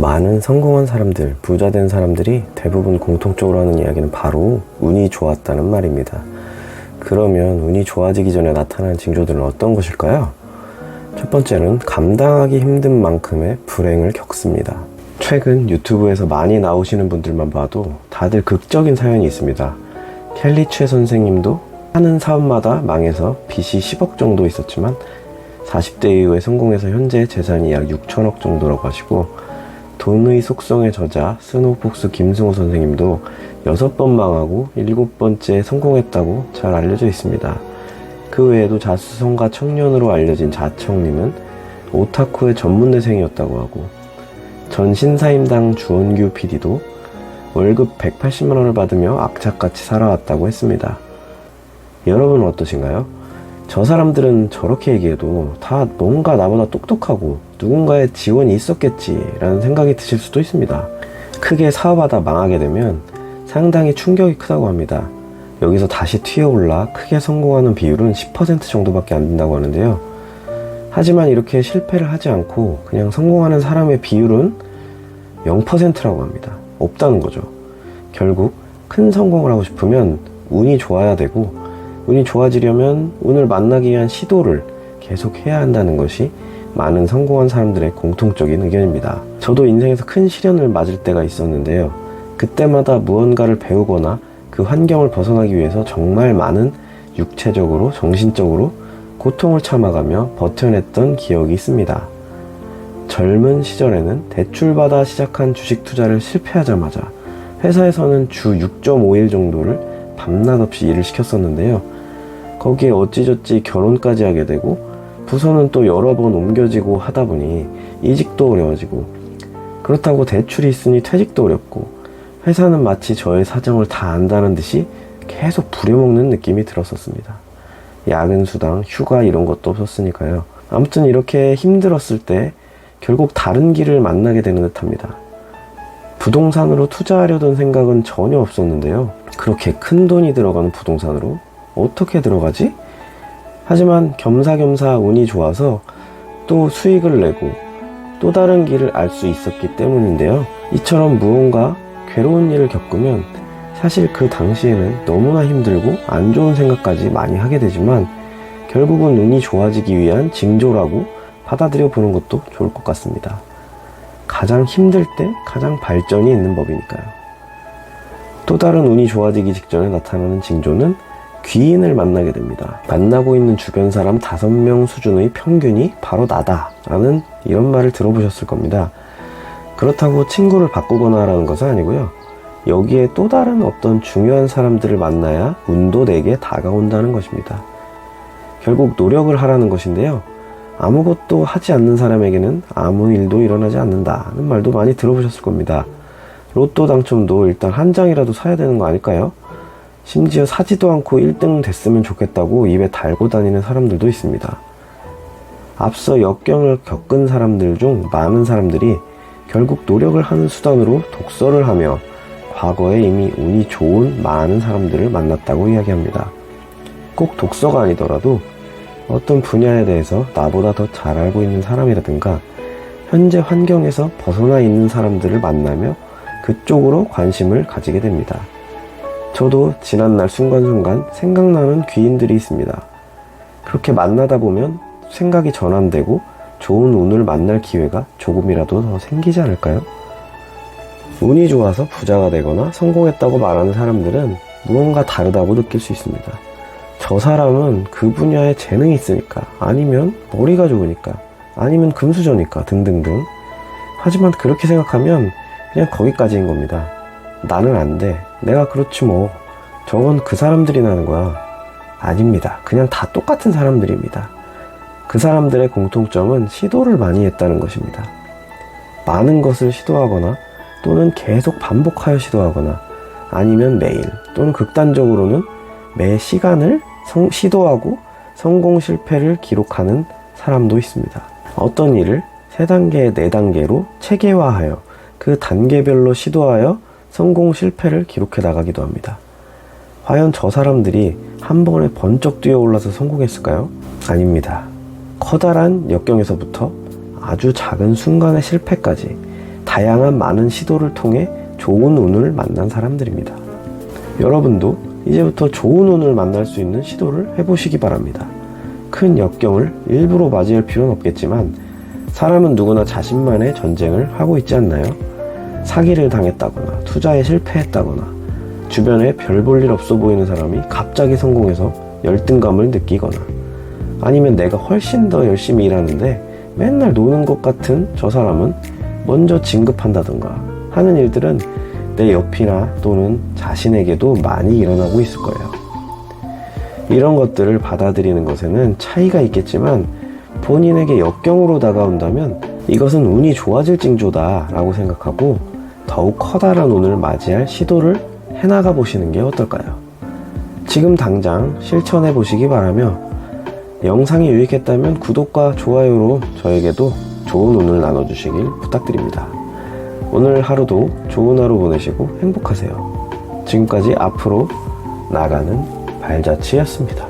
많은 성공한 사람들, 부자 된 사람들이 대부분 공통적으로 하는 이야기는 바로 운이 좋았다는 말입니다. 그러면 운이 좋아지기 전에 나타나는 징조들은 어떤 것일까요? 첫 번째는 감당하기 힘든 만큼의 불행을 겪습니다. 최근 유튜브에서 많이 나오시는 분들만 봐도 다들 극적인 사연이 있습니다. 켈리 최 선생님도 하는 사업마다 망해서 빚이 10억 정도 있었지만 40대 이후에 성공해서 현재 재산이 약 6천억 정도라고 하시고 돈의 속성의 저자 스노폭스 김승호 선생님도 6번 망하고 7번째 성공했다고 잘 알려져 있습니다. 그 외에도 자수성가 청년으로 알려진 자청님은 오타쿠의 전문대생이었다고 하고 전 신사임당 주원규 PD도 월급 180만 원을 받으며 악착같이 살아왔다고 했습니다. 여러분은 어떠신가요? 저 사람들은 저렇게 얘기해도 다 뭔가 나보다 똑똑하고 누군가의 지원이 있었겠지라는 생각이 드실 수도 있습니다. 크게 사업하다 망하게 되면 상당히 충격이 크다고 합니다. 여기서 다시 튀어올라 크게 성공하는 비율은 10% 정도밖에 안 된다고 하는데요. 하지만 이렇게 실패를 하지 않고 그냥 성공하는 사람의 비율은 0%라고 합니다. 없다는 거죠. 결국 큰 성공을 하고 싶으면 운이 좋아야 되고 운이 좋아지려면 운을 만나기 위한 시도를 계속 해야 한다는 것이 많은 성공한 사람들의 공통적인 의견입니다. 저도 인생에서 큰 시련을 맞을 때가 있었는데요. 그때마다 무언가를 배우거나 그 환경을 벗어나기 위해서 정말 많은 육체적으로, 정신적으로 고통을 참아가며 버텨냈던 기억이 있습니다. 젊은 시절에는 대출받아 시작한 주식 투자를 실패하자마자 회사에서는 주 6.5일 정도를 밤낮 없이 일을 시켰었는데요. 거기에 어찌저찌 결혼까지 하게 되고 부서는 또 여러 번 옮겨지고 하다 보니 이직도 어려워지고 그렇다고 대출이 있으니 퇴직도 어렵고 회사는 마치 저의 사정을 다 안다는 듯이 계속 부려먹는 느낌이 들었었습니다. 야근 수당, 휴가 이런 것도 없었으니까요. 아무튼 이렇게 힘들었을 때 결국 다른 길을 만나게 되는 듯합니다. 부동산으로 투자하려던 생각은 전혀 없었는데요. 그렇게 큰 돈이 들어가는 부동산으로 어떻게 들어가지? 하지만 겸사겸사 운이 좋아서 또 수익을 내고 또 다른 길을 알 수 있었기 때문인데요. 이처럼 무언가 괴로운 일을 겪으면 사실 그 당시에는 너무나 힘들고 안 좋은 생각까지 많이 하게 되지만 결국은 운이 좋아지기 위한 징조라고 받아들여 보는 것도 좋을 것 같습니다. 가장 힘들 때 가장 발전이 있는 법이니까요. 또 다른 운이 좋아지기 직전에 나타나는 징조는 귀인을 만나게 됩니다. 만나고 있는 주변 사람 다섯 명 수준의 평균이 바로 나다. 라는 이런 말을 들어보셨을 겁니다. 그렇다고 친구를 바꾸거나 하라는 것은 아니고요. 여기에 또 다른 어떤 중요한 사람들을 만나야 운도 내게 다가온다는 것입니다. 결국 노력을 하라는 것인데요. 아무것도 하지 않는 사람에게는 아무 일도 일어나지 않는다는 말도 많이 들어보셨을 겁니다. 로또 당첨도 일단 한 장이라도 사야 되는 거 아닐까요? 심지어 사지도 않고 1등 됐으면 좋겠다고 입에 달고 다니는 사람들도 있습니다. 앞서 역경을 겪은 사람들 중 많은 사람들이 결국 노력을 하는 수단으로 독서를 하며 과거에 이미 운이 좋은 많은 사람들을 만났다고 이야기합니다. 꼭 독서가 아니더라도 어떤 분야에 대해서 나보다 더 잘 알고 있는 사람이라든가 현재 환경에서 벗어나 있는 사람들을 만나며 그쪽으로 관심을 가지게 됩니다. 저도 지난날 순간순간 생각나는 귀인들이 있습니다. 그렇게 만나다 보면 생각이 전환되고 좋은 운을 만날 기회가 조금이라도 더 생기지 않을까요? 운이 좋아서 부자가 되거나 성공했다고 말하는 사람들은 무언가 다르다고 느낄 수 있습니다. 저 사람은 그 분야에 재능이 있으니까, 아니면 머리가 좋으니까, 아니면 금수저니까 등등등. 하지만 그렇게 생각하면 그냥 거기까지인 겁니다. 나는 안 돼. 내가 그렇지 뭐. 저건 그 사람들이 나는 거야. 아닙니다. 그냥 다 똑같은 사람들입니다. 그 사람들의 공통점은 시도를 많이 했다는 것입니다. 많은 것을 시도하거나 또는 계속 반복하여 시도하거나 아니면 매일 또는 극단적으로는 매 시간을 성- 시도하고 성공 실패를 기록하는 사람도 있습니다. 어떤 일을 세 단계, 네 단계로 체계화하여 그 단계별로 시도하여 성공 실패를 기록해 나가기도 합니다. 과연 저 사람들이 한 번에 번쩍 뛰어 올라서 성공했을까요? 아닙니다. 커다란 역경에서부터 아주 작은 순간의 실패까지 다양한 많은 시도를 통해 좋은 운을 만난 사람들입니다. 여러분도 이제부터 좋은 운을 만날 수 있는 시도를 해보시기 바랍니다. 큰 역경을 일부러 맞이할 필요는 없겠지만 사람은 누구나 자신만의 전쟁을 하고 있지 않나요? 사기를 당했다거나 투자에 실패했다거나 주변에 별 볼 일 없어 보이는 사람이 갑자기 성공해서 열등감을 느끼거나 아니면 내가 훨씬 더 열심히 일하는데 맨날 노는 것 같은 저 사람은 먼저 진급한다던가 하는 일들은 내 옆이나 또는 자신에게도 많이 일어나고 있을 거예요. 이런 것들을 받아들이는 것에는 차이가 있겠지만 본인에게 역경으로 다가온다면 이것은 운이 좋아질 징조다 라고 생각하고 더욱 커다란 운을 맞이할 시도를 해나가 보시는 게 어떨까요? 지금 당장 실천해 보시기 바라며 영상이 유익했다면 구독과 좋아요로 저에게도 좋은 운을 나눠주시길 부탁드립니다. 오늘 하루도 좋은 하루 보내시고 행복하세요. 지금까지 앞으로 나가는 발자취였습니다.